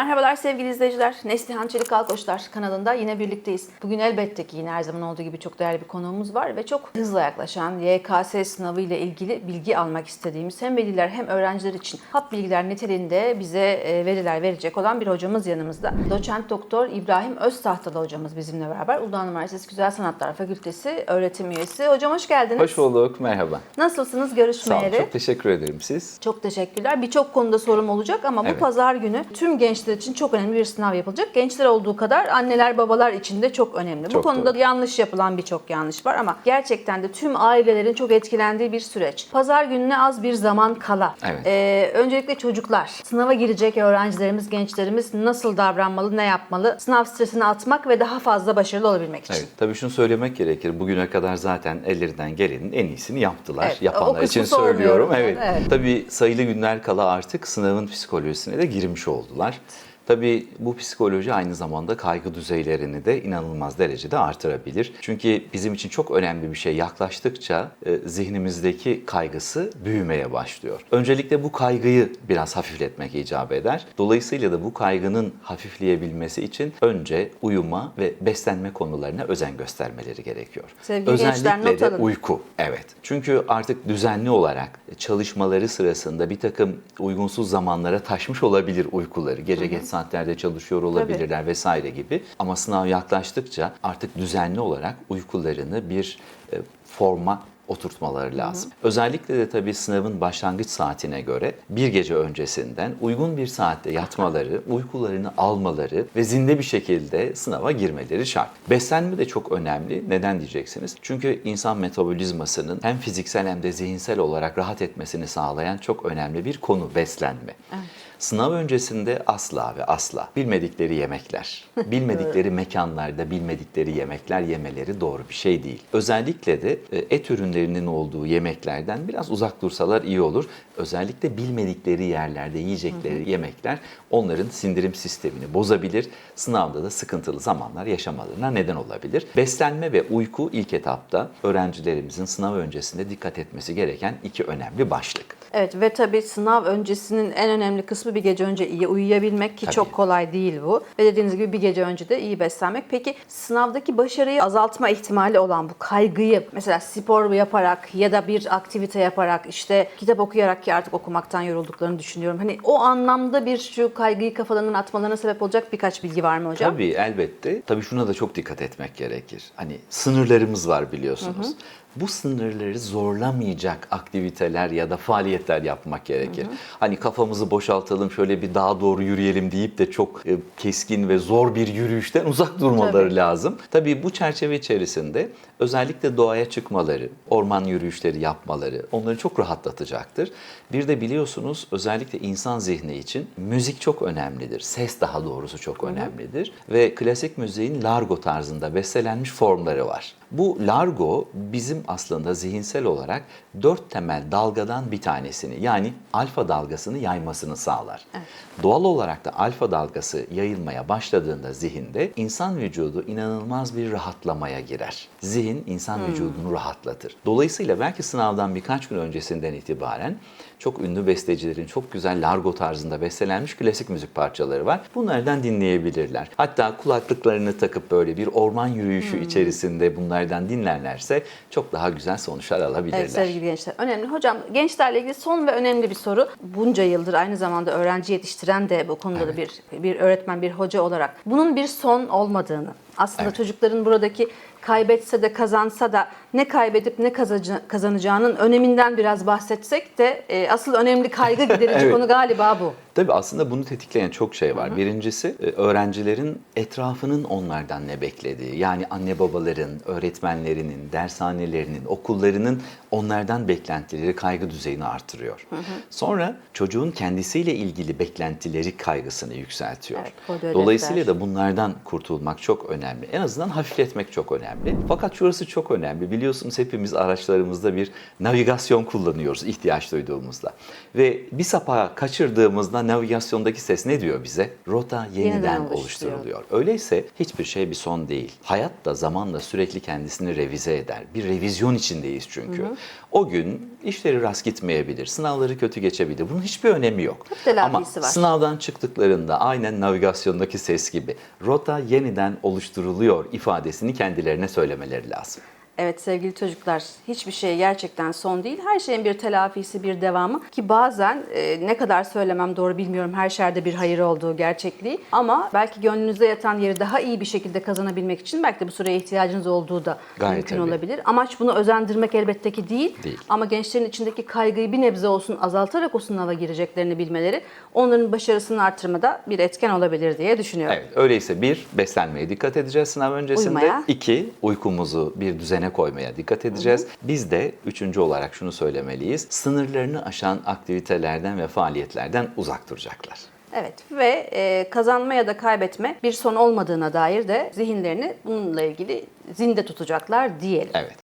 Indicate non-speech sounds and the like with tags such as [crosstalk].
Merhabalar sevgili izleyiciler. Neslihan Çelik Alkoçlar kanalında yine birlikteyiz. Bugün elbette ki yine her zaman olduğu gibi çok değerli bir konuğumuz var ve çok hızla yaklaşan YKS sınavı ile ilgili bilgi almak istediğimiz hem veliler hem öğrenciler için hap bilgiler niteliğinde bize e, veriler verecek olan bir hocamız yanımızda. Doçent Doktor İbrahim Öztahtalı hocamız bizimle beraber. Uludağ Üniversitesi Güzel Sanatlar Fakültesi öğretim üyesi. Hocam hoş geldiniz. Hoş bulduk, merhaba. Nasılsınız Sağ görüşmeyeli? olun, çok teşekkür ederim siz. Çok teşekkürler. Birçok konuda sorum olacak ama bu Evet. pazar günü tüm gençler için çok önemli bir sınav yapılacak. Gençler olduğu kadar anneler babalar için de çok önemli. bu Çok konuda doğru. yanlış yapılan birçok yanlış var ama gerçekten de tüm ailelerin çok etkilendiği bir süreç. Pazar gününe az bir zaman kala. Evet. Ee, öncelikle çocuklar, sınava girecek öğrencilerimiz, gençlerimiz nasıl davranmalı, ne yapmalı? Sınav stresini atmak ve daha fazla başarılı olabilmek için. Evet, tabii şunu söylemek gerekir. Bugüne kadar zaten ellerinden gelenin en iyisini yaptılar. Evet, Yapanlar için söylüyorum. Evet. Evet. Tabii sayılı günler kala artık sınavın psikolojisine de girmiş oldular. Tabii bu psikoloji aynı zamanda kaygı düzeylerini de inanılmaz derecede artırabilir. Çünkü bizim için çok önemli bir şey yaklaştıkça e, zihnimizdeki kaygısı büyümeye başlıyor. Öncelikle bu kaygıyı biraz hafifletmek icap eder. Dolayısıyla da bu kaygının hafifleyebilmesi için önce uyuma ve beslenme konularına özen göstermeleri gerekiyor. Sevgili Özellikle de uyku. Evet. Çünkü artık düzenli olarak çalışmaları sırasında bir takım uygunsuz zamanlara taşmış olabilir uykuları. Gece geç saatlerde çalışıyor olabilirler vesaire gibi. Ama sınav yaklaştıkça artık düzenli olarak uykularını bir e, forma oturtmaları lazım. Özellikle de tabii sınavın başlangıç saatine göre bir gece öncesinden uygun bir saatte yatmaları, uykularını almaları ve zinde bir şekilde sınava girmeleri şart. Beslenme de çok önemli. Neden diyeceksiniz? Çünkü insan metabolizmasının hem fiziksel hem de zihinsel olarak rahat etmesini sağlayan çok önemli bir konu beslenme. Sınav öncesinde asla ve asla bilmedikleri yemekler, [laughs] bilmedikleri mekanlarda bilmedikleri yemekler yemeleri doğru bir şey değil. Özellikle de e, et ürünlerinin olduğu yemeklerden biraz uzak dursalar iyi olur. Özellikle bilmedikleri yerlerde yiyecekleri yemekler onların sindirim sistemini bozabilir. Sınavda da sıkıntılı zamanlar yaşamalarına neden olabilir. Beslenme ve uyku ilk etapta öğrencilerimizin sınav öncesinde dikkat etmesi gereken iki önemli başlık. Evet ve tabii sınav öncesinin en önemli kısmı bir gece önce iyi uyuyabilmek ki Tabii. çok kolay değil bu. Ve dediğiniz gibi bir gece önce de iyi beslenmek. Peki sınavdaki başarıyı azaltma ihtimali olan bu kaygıyı mesela spor yaparak ya da bir aktivite yaparak işte kitap okuyarak ki artık okumaktan yorulduklarını düşünüyorum. Hani o anlamda bir şu kaygıyı kafalarından atmalarına sebep olacak birkaç bilgi var mı hocam? Tabii elbette. Tabii şuna da çok dikkat etmek gerekir. Hani sınırlarımız var biliyorsunuz. Bu sınırları zorlamayacak aktiviteler ya da faaliyetler yapmak gerekir. Hani kafamızı boşaltalım, şöyle bir daha doğru yürüyelim deyip de çok e, keskin ve zor bir yürüyüşten uzak durmaları Tabii. lazım. Tabii bu çerçeve içerisinde özellikle doğaya çıkmaları, orman yürüyüşleri yapmaları onları çok rahatlatacaktır. Bir de biliyorsunuz özellikle insan zihni için müzik çok önemlidir. Ses daha doğrusu çok önemlidir. Ve klasik müziğin largo tarzında bestelenmiş formları var. Bu largo bizim aslında zihinsel olarak dört temel dalgadan bir tanesini yani alfa dalgasını yaymasını sağlar. Doğal olarak da alfa dalgası yayılmaya başladığında zihinde insan vücudu inanılmaz bir rahatlamaya girer. Zihin insan vücudunu rahatlatır. Dolayısıyla belki sınavdan birkaç gün öncesinden itibaren çok ünlü bestecilerin çok güzel largo tarzında bestelenmiş klasik müzik parçaları var. Bunlardan dinleyebilirler. Hatta kulaklıklarını takıp böyle bir orman yürüyüşü içerisinde bunlardan dinlerlerse çok daha güzel sonuçlar alabilirler. Evet sevgili gençler. Önemli. Hocam gençlerle ilgili son ve önemli bir soru. Bunca yıldır aynı zamanda öğrenci yetiştiren de bu konuda da bir bir öğretmen, bir hoca olarak bunun bir son olmadığını, aslında Evet. çocukların buradaki kaybetse de kazansa da ne kaybedip ne kazanacağının öneminden biraz bahsetsek de e, asıl önemli kaygı [laughs] giderici Evet. konu galiba bu. Tabii aslında bunu tetikleyen çok şey var. Birincisi e, öğrencilerin etrafının onlardan ne beklediği. Yani anne babaların, öğretmenlerinin, dershanelerinin, okullarının onlardan beklentileri kaygı düzeyini artırıyor. Sonra çocuğun kendisiyle ilgili beklentileri kaygısını yükseltiyor. Evet, Dolayısıyla da bunlardan kurtulmak çok önemli. Önemli. En azından hafifletmek çok önemli. Fakat şurası çok önemli. Biliyorsunuz hepimiz araçlarımızda bir navigasyon kullanıyoruz ihtiyaç duyduğumuzda. Ve bir sapağı kaçırdığımızda navigasyondaki ses ne diyor bize? Rota yeniden, Yeniden oluşturuluyor. Öyleyse hiçbir şey bir son değil. Hayat da zamanla sürekli kendisini revize eder. Bir revizyon içindeyiz çünkü. O gün işleri rast gitmeyebilir, sınavları kötü geçebilir. Bunun hiçbir önemi yok. Ama var. sınavdan çıktıklarında aynen navigasyondaki ses gibi rota yeniden oluşturuluyor ifadesini kendilerine söylemeleri lazım. Evet sevgili çocuklar hiçbir şey gerçekten son değil. Her şeyin bir telafisi, bir devamı ki bazen e, ne kadar söylemem doğru bilmiyorum her şerde bir hayır olduğu gerçekliği. Ama belki gönlünüzde yatan yeri daha iyi bir şekilde kazanabilmek için belki de bu süreye ihtiyacınız olduğu da Gayet mümkün tabii. olabilir. Amaç bunu özendirmek elbette ki değil. Değil. Ama gençlerin içindeki kaygıyı bir nebze olsun azaltarak o sınava gireceklerini bilmeleri onların başarısını artırmada bir etken olabilir diye düşünüyorum. Evet, öyleyse bir, beslenmeye dikkat edeceğiz sınav öncesinde. Uyumaya. İki, uykumuzu bir düzene koymaya dikkat edeceğiz. Biz de üçüncü olarak şunu söylemeliyiz. Sınırlarını aşan aktivitelerden ve faaliyetlerden uzak duracaklar. Evet ve e, kazanma ya da kaybetme bir son olmadığına dair de zihinlerini bununla ilgili zinde tutacaklar diyelim. Evet.